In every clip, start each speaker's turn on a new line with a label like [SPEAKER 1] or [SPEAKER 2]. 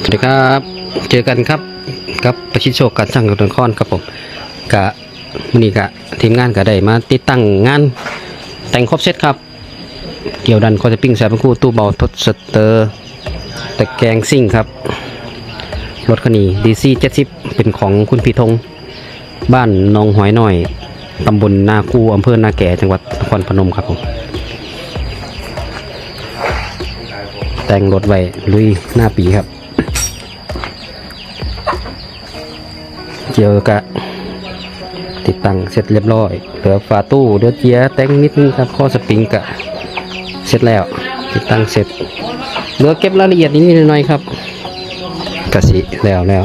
[SPEAKER 1] สวัสดีครับ เจอกันครับกับประชิดโชคการสร้างกระดนคอนครับผมกะมื้อนี้กะทีมงานก็ได้มาติดตั้งงานแต่งครบเซตครับ เกี่ยวดันคอจะปิ้งสายพันคู่ตู้เบาทดสเตอร์ตะแกรงซิ่งครับรถคันนี้ DC 70เจ็ดสิบเป็นของคุณพีทง บ้านนองหอยหน่อยตำบลนาคูอำเภอนาแก่จังหวัดนครพนมครับผมแต่งรถไว้ลุยหน้าปีครับ เกี่ยวกับติดตั้งเสร็จเรียบร้อย เหลือฝาตู้เดือเจียแต่งนิดนึงครับข้อสปริงกะ เสร็จแล้ว ติดตั้งเสร็จ เหลือเก็บรายละเอียดนิดหน่อยครับกะสิแล้วแล้ว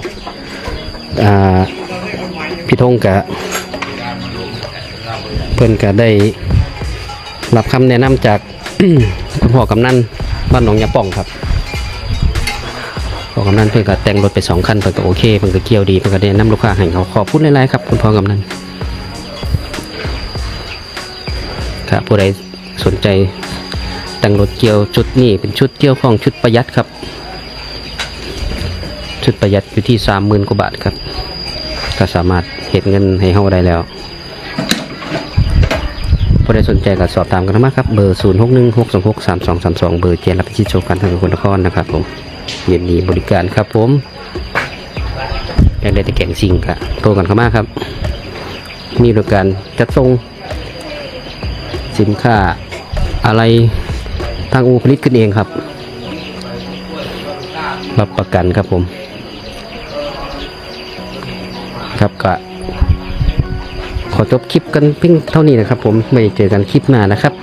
[SPEAKER 1] อ่าพี่ธงกะ เพื่อนก็ได้รับคำแนะนำจากคุณพ่อกำนันบ้านหนองยาป่องครับ พอกำนันเพื่อนก็แต่งรถไปสองคันเพื่อนก็โอเคเพื่อนก็เกี่ยวดีเพื่อนก็ได้นำลูกค้าให้เขาขอบคุณหลายๆครับคุณพ่อกำนันครับผู้ใดสนใจแต่งรถเกี่ยวชุดนี้เป็นชุดเกี่ยวของชุดประหยัดครับ ชุดประหยัดอยู่ที่สามหมื่นกว่าบาทครับก็สามารถเห็นเงินให้เขาได้แล้วผู้ใดสนใจก็สอบถามกันมาครับ เบอร์ 0 6 1 6 2 6 3 2 3 2 เบอร์เจนรับพิชิตโชคกันทางคุณนครนะครับผม ยินดีบริการครับผมอยากได้แต่แก่งสิ่งครับโทรกันเข้ามาครับ มีบริการจัดส่งสินค้าอะไรทางอูผลิตขึ้นเองครับ รับประกันครับผม ครับก็ขอจบคลิปกันเพียงเท่านี้นะครับผม ไม่เจอกันคลิปหน้านะครับ